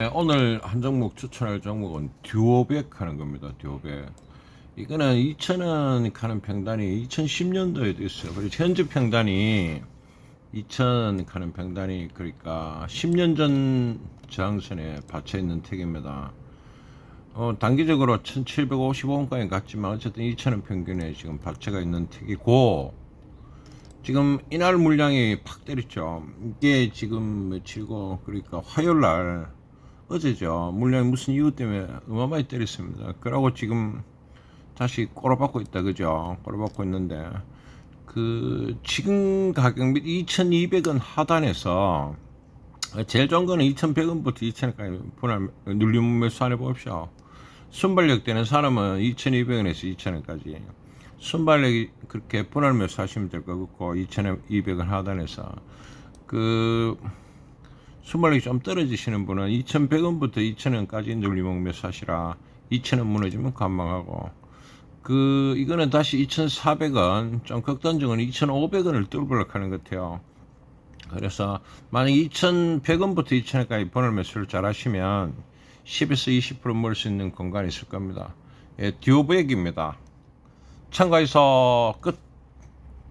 네, 오늘 한 종목 추천할 종목은 듀오백 하는 겁니다. 듀오백. 이거는 2,000원 가는 평단이 2010년도에도 있어요. 그리고 현재 평단이 2,000원 가는 평단이 그러니까 10년 전 저항선에 받쳐 있는 택입니다. 어, 단기적으로 1,755원까지 갔지만 어쨌든 2,000원 평균에 지금 받쳐가 있는 택이고 지금 이날 물량이 팍 때렸죠. 이게 지금 며칠고 그러니까 화요일 날 어제죠. 물량이 무슨 이유 때문에 어마어마하게 때렸습니다. 그러고 지금 다시 꼬라박고 있다 그죠? 꼬라박고 있는데 그 지금 가격 및 2,200원 하단에서 제일 좋은 거는 2,100원부터 2,000원까지 분할 눌림 매수 안 해 봅시오. 순발력 되는 사람은 2,200원에서 2,000원까지 순발력이 그렇게 분할 매수 하시면 될 것 같고 2,200원 하단에서 그 순발력이 좀 떨어지시는 분은 2,100원부터 2,000원까지 눌리목 매수하시라 2,000원 무너지면 관망하고 그 이거는 다시 2,400원 좀 극단적으로 2,500원을 뚫으려고 하는 것 같아요. 그래서 만약 2,100원부터 2,000원까지 분할 매수를 잘 하시면 10에서 20%몰 수 있는 공간이 있을 겁니다. 예, 듀오백입니다. 참가해서 끝.